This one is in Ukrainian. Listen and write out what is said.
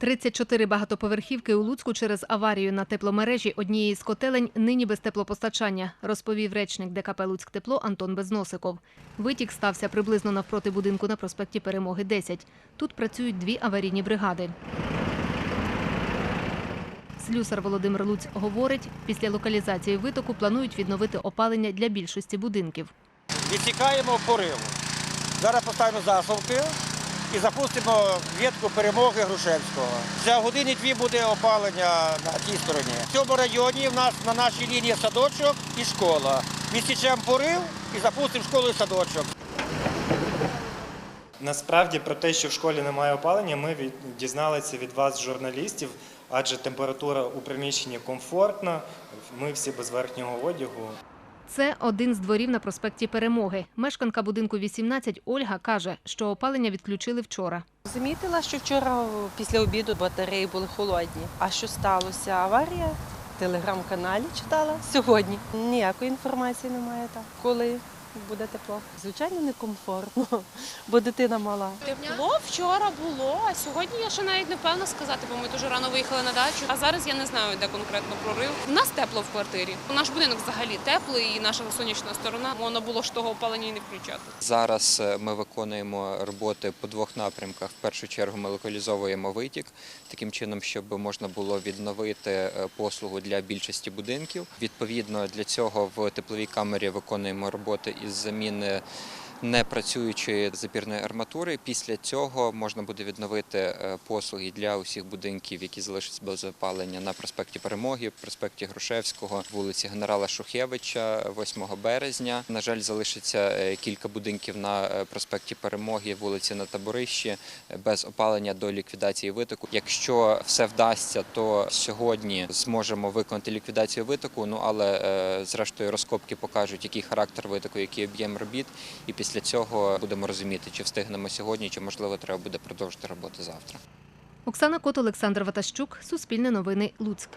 34 багатоповерхівки у Луцьку через аварію на тепломережі однієї з котелень нині без теплопостачання, розповів речник ДКП «Луцьктепло» Антон Безносиков. Витік стався приблизно навпроти будинку на проспекті Перемоги 10. Тут працюють дві аварійні бригади. Слюсар Володимир Луць говорить, після локалізації витоку планують відновити опалення для більшості будинків. Відсікаємо пориву. Зараз поставимо засувки і запустимо ветку перемоги Грушевського. За години дві буде опалення на тій стороні. В цьому районі в нас на нашій лінії садочок і школа. Відсічемо порив і запустимо школу і садочок. Насправді про те, що в школі немає опалення, ми дізналися від вас, журналістів, адже температура у приміщенні комфортна, ми всі без верхнього одягу. Це один з дворів на проспекті Перемоги. Мешканка будинку 18 Ольга каже, що опалення відключили вчора. Замітила, що вчора після обіду батареї були холодні. А що сталося? Аварія? В телеграм-каналі читала сьогодні. Ніякої інформації немає там. Коли буде тепло? Звичайно, некомфортно, бо дитина мала. Тепло вчора було, а сьогодні я ще навіть не впевнена сказати, бо ми дуже рано виїхали на дачу. А зараз я не знаю, де конкретно прорив. У нас тепло в квартирі. Наш будинок взагалі теплий, і наша сонячна сторона можна було ж того опалення і не включати. Зараз е, ми виконуємо роботи по двох напрямках. В першу чергу ми локалізовуємо витік таким чином, щоб можна було відновити е, послугу для більшості будинків. Відповідно, для цього в тепловій камері виконуємо роботи із заміни. Непрацюючої запірної арматури після цього можна буде відновити е, послуги для усіх будинків, які залишаться без опалення на проспекті Перемоги, проспекті Грушевського, вулиці Генерала Шухевича, 8 березня. На жаль, залишиться е, кілька будинків на е, проспекті Перемоги, вулиці на Таборищі без опалення до ліквідації витоку. Якщо все вдасться, то сьогодні зможемо виконати ліквідацію витоку. Ну але зрештою розкопки покажуть, який характер витоку, який об'єм робіт, і після цього будемо розуміти, чи встигнемо сьогодні, чи можливо треба буде продовжити роботу завтра. Оксана Кот, Олександр Ватащук, Суспільне новини, Луцьк.